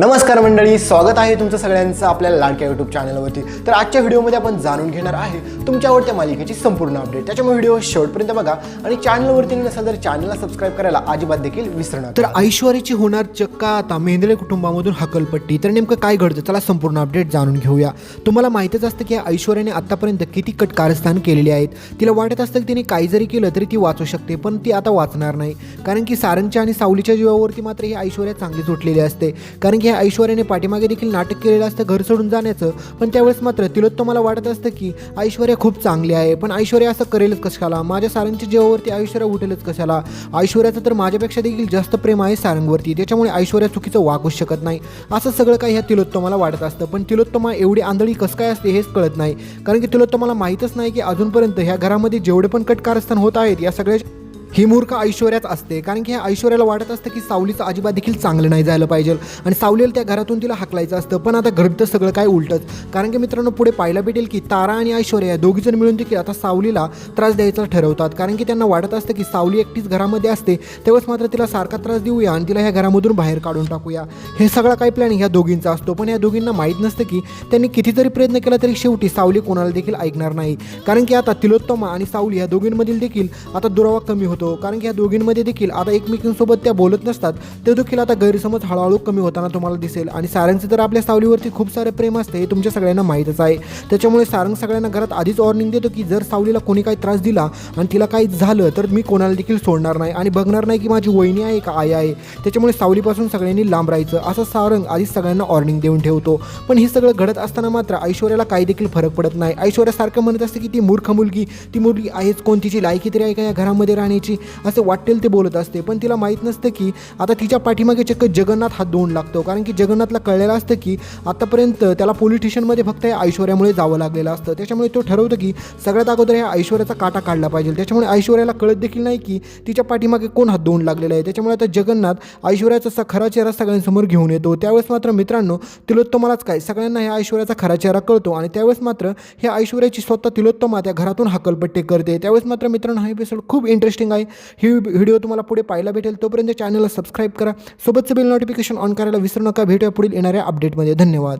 नमस्कार मंडळी स्वागत आहे तुमचं सगळ्यांचं आपल्या लाडक्या यूट्यूब चॅनलवरती तर आजच्या व्हिडिओमध्ये आपण जाणून घेणार आहे तुमच्या आवडत्या मालिकेची संपूर्ण अपडेट त्याच्यामुळे व्हिडिओ शेवटपर्यंत बघा आणि चॅनलवरती नसेल तर चॅनलला सबस्क्राईब करायला अजिबात देखील विसरणार तर ऐश्वर्याची होणार चक्का आता मेंद्रे कुटुंबामधून हकलपट्टी. तर नेमकं काय घडतं? चला संपूर्ण अपडेट जाणून घेऊया. तुम्हाला माहितच असतं की ऐश्वर्याने आतापर्यंत किती कट कारस्थान केलेली आहेत. तिला वाटत असतं की तिने काही जरी केलं तरी ती वाचू शकते पण ती आता वाचणार नाही. कारण की सारंगच्या आणि सावलीच्या जीवावरती मात्र ही ऐश्वर्या चांगली सुटलेली असते. कारण की ह्या ऐश्वर्याने पाठीमागे देखील नाटक केलेलं असतं घर सोडून जाण्याचं. पण त्यावेळेस मात्र तिलोत्तमाला वाटत असतं की ऐश्वर्या खूप चांगली आहे. पण ऐश्वर्या असं करेलच कशाला? माझ्या सारंगच्या जीवावरती ऐश्वर्या उठेलच कशाला? ऐश्वर्याचं तर माझ्यापेक्षा देखील जास्त प्रेम आहे सारंगवरती. त्याच्यामुळे ऐश्वर्या चुकीचं वागूच शकत नाही. असं सगळं काही ह्या तिलोत्तमाला वाटत असतं. पण तिलोत्तमा एवढी आंधळी कसं काय असते हेच कळत नाही. कारण की तिलोत्तमाला माहीतच नाही की अजूनपर्यंत ह्या घरामध्ये जेवढे पण कटकारस्थान होत आहेत या सगळ्या ही मूर्ख ऐश्वर्याच असते. कारण की ह्या ऐश्वर्याला वाटत असतं की सावलीचं अजिबात देखील चांगलं नाही झालं पाहिजे. आणि सावलीला त्या घरातून तिला हाकलायचं असतं. पण आता घडतं सगळं काय उलटंच. कारण की मित्रांनो पुढे पाहायला भेटेल की तारा आणि ऐश्वर्या या दोघीजण मिळून देखील आता सावलीला त्रास द्यायचा ठरवतात. कारण की त्यांना वाटत असतं की सावली एकटीच घरामध्ये असते. तेव्हाच मात्र तिला सारखा त्रास देऊया आणि तिला ह्या घरामधून बाहेर काढून टाकूया. हे सगळं काही प्लॅन ह्या दोघींचा असतो. पण या दोघींना माहीत नसतं की त्यांनी कितीतरी प्रयत्न केला तरी शेवटी सावली कोणाला देखील ऐकणार नाही. कारण की आता तिलोत्तमा आणि सावली या दोघींमधील देखील आता दुरावा कमी होतो. कारण की या दोघींमध्ये देखील आता एकमेकींसोबत त्या बोलत नसतात ते देखील आता गैरसमज हळूहळू कमी होताना तुम्हाला दिसेल. आणि सारंगचं तर आपल्या सावलीवरती खूप सारे प्रेम असते हे तुमच्या सगळ्यांना माहीतच आहे. त्याच्यामुळे सारंग सगळ्यांना घरात आधीच वॉर्निंग देतो की जर सावलीला कोणी काही त्रास दिला आणि तिला काही झालं तर मी कोणाला देखील सोडणार नाही आणि बघणार नाही की माझी वहिनी आहे का आई आहे. त्याच्यामुळे सावलीपासून सगळ्यांनी लांब राहायचं असं सारंग आधीच सगळ्यांना वॉर्निंग देऊन ठेवतो. पण हे सगळं घडत असताना मात्र ऐश्वर्याला काही देखील फरक पडत नाही. ऐश्वर्यासारखं म्हणत असते की ती मूर्ख मुलगी ती मुलगी आहेच कोणतीची लायकी तरी आहे का या घरामध्ये राहण्याची? असं वाटेल ते बोलत असते. पण तिला माहीत नसतं की आता तिच्या पाठीमागे चक्क जगन्नाथ हात दोन लागतो. कारण की जगन्नाथला कळलेलं असतं की आतापर्यंत त्याला पोलीस स्टेशनमध्ये फक्त या ऐश्वर्यामुळे जावं लागलेलं असतं. त्याच्यामुळे तो ठरवतो की सगळ्यात अगोदर ह्या ऐश्वर्याचा काटा काढला पाहिजे. त्याच्यामुळे ऐश्वर्याला कळत देखील नाही की तिच्या पाठीमागे कोण हात धुवून लागलेला आहे. त्याच्यामुळे आता जगन्नाथ ऐश्वर्याचा स- खरा चेहरा सगळ्यांसमोर घेऊन येतो. त्यावेळेस मात्र मित्रांनो तिलोत्तमालाच काय? सगळ्यांना ह्या ऐश्वर्याचा खरा चेहरा कळतो आणि त्यावेळेस मात्र ह्या ऐश्वर्याची स्वतः तिलोत्तमा त्या घरातून हकलपट्टी करते. त्यावेळेस मात्र मित्रांनो हा एपिसोड खूप इंटरेस्टिंग आहे. आहे. ही व्हिडिओ तुम्हाला पुढे पाहायला भेटेल. तोपर्यंत चॅनलला सबस्क्राईब करा. सोबतचं बिल नोटिफिकेशन ऑन करायला विसरू नका. भेटूया पुढील येणाऱ्या अपडेटमध्ये धन्यवाद.